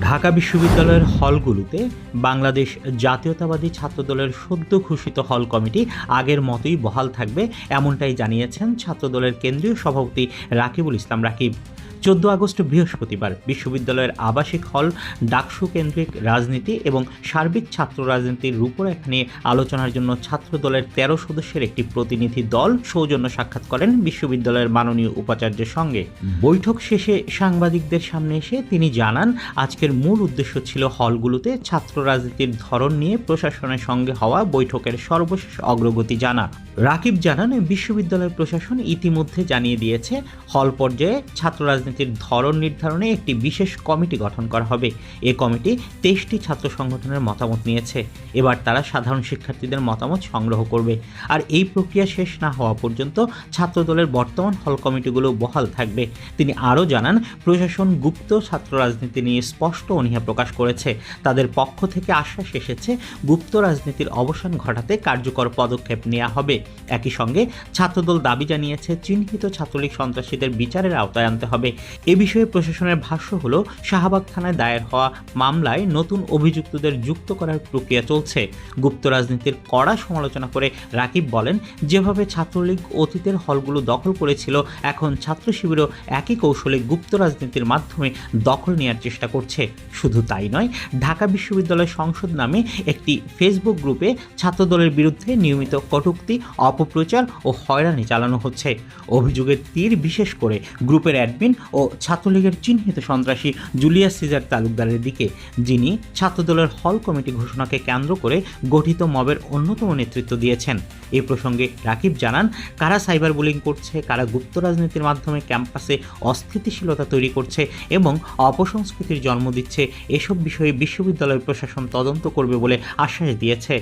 ঢাকা বিশ্ববিদ্যালয়ের হলগুলোতে বাংলাদেশ জাতীয়তাবাদী ছাত্রদলের সদ্য ঘোষিত হল কমিটি আগের মতোই বহাল থাকবে, এমনটাই জানিয়েছেন ছাত্রদলের কেন্দ্রীয় সভাপতি রাকিবুল ইসলাম রাকিব। চোদ্দ আগস্ট বৃহস্পতিবার বিশ্ববিদ্যালয়ের আবাসিক হল, ডাকসু কেন্দ্রিক রাজনীতি এবং সার্বিক ছাত্র রাজনীতির রূপরেখা নিয়ে আলোচনার জন্য ছাত্রদলের তেরো সদস্যের একটি প্রতিনিধি দল সৌজন্য সাক্ষাৎ করেন বিশ্ববিদ্যালয়ের মাননীয় উপাচার্যের সঙ্গে। বৈঠক শেষে সাংবাদিকদের সামনে এসে তিনি জানান আজকের মূল উদ্দেশ্য ছিল হলগুলোতে ছাত্র রাজনীতির ধরন নিয়ে প্রশাসনের সঙ্গে হওয়া বৈঠকের সর্বশেষ অগ্রগতি জানা। রাকিব জানান বিশ্ববিদ্যালয় প্রশাসন ইতিমধ্যে জানিয়ে দিয়েছে, হল পর্যায়ে ছাত্র রাজনীতির ধরন নির্ধারণে একটি বিশেষ কমিটি গঠন করা হবে। এ কমিটি তেইশটি ছাত্র সংগঠনের মতামত নিয়েছে। এবার তারা সাধারণ শিক্ষার্থীদের মতামত সংগ্রহ করবে। আর এই প্রক্রিয়া শেষ না হওয়া পর্যন্ত ছাত্রদলের বর্তমান হল কমিটিগুলো বহাল থাকবে। তিনি আরও জানান, প্রশাসন গুপ্ত ছাত্র রাজনীতি নিয়ে স্পষ্ট অনীহা প্রকাশ করেছে। তাদের পক্ষ থেকে আশ্বাস এসেছে, গুপ্ত রাজনীতির অবসান ঘটাতে কার্যকর পদক্ষেপ নেওয়া হবে। একই সঙ্গে ছাত্রদল দাবি জানিয়েছে, চিহ্নিত ছাত্রলীগ সন্ত্রাসীদের বিচারের আওতায় আনতে হবে। এ বিষয়ে প্রশাসনের ভাষ্য হলো, শাহবাগ থানায় দায়ের হওয়া মামলায় নতুন অভিযুক্তদের যুক্ত করার প্রক্রিয়া চলছে। গুপ্ত রাজনীতির কড়া সমালোচনা করে রাকিব বলেন, যেভাবে ছাত্রলীগ অতীতের হলগুলো দখল করেছিল, এখন ছাত্র শিবিরও একই কৌশলে গুপ্ত রাজনীতির মাধ্যমে দখল নেওয়ার চেষ্টা করছে। শুধু তাই নয়, ঢাকা বিশ্ববিদ্যালয় সংসদ নামে একটি ফেসবুক গ্রুপে ছাত্রদলের বিরুদ্ধে নিয়মিত কটুক্তি, অপপ্রচার ও হয়রানি চালানো হচ্ছে। অভিযোগের তীর বিশেষ করে গ্রুপের অ্যাডমিন ও ছাত্রলীগের চিহ্নিত সন্ত্রাসী জুলিয়াস সিজার তালুকদারের দিকে, যিনি ছাত্রদলের হল কমিটি ঘোষণাকে কেন্দ্র করে গঠিত মবের অন্যতম নেতৃত্ব দিয়েছেন। এ প্রসঙ্গে রাকিব জানান, কারা সাইবার বুলিং করছে, কারা গুপ্ত রাজনীতির মাধ্যমে ক্যাম্পাসে অস্থিতিশীলতা তৈরি করছে এবং অপসংস্কৃতির জন্ম দিচ্ছে, এসব বিষয়ে বিশ্ববিদ্যালয় প্রশাসন তদন্ত করবে বলে আশ্বাস দিয়েছে।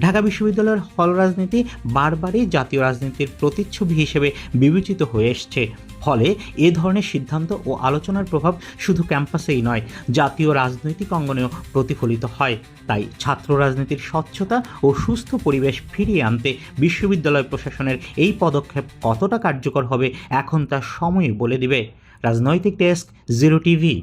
ঢাকা বিশ্ববিদ্যালয়ের হল রাজনীতি বারবারই জাতীয় রাজনীতির প্রতিচ্ছবি হিসেবে বিবেচিত হয়ে এসছে। ফলে এ ধরনের সিদ্ধান্ত ও আলোচনার প্রভাব শুধু ক্যাম্পাসেই নয়, জাতীয় রাজনৈতিক অঙ্গনেও প্রতিফলিত হয়। তাই ছাত্র রাজনীতির স্বচ্ছতা ও সুস্থ পরিবেশ ফিরিয়ে আনতে বিশ্ববিদ্যালয় প্রশাসনের এই পদক্ষেপ কতটা কার্যকর হবে এখন তা সময় বলে দিবে। রাজনৈতিক ডেস্ক, জিরো টিভি।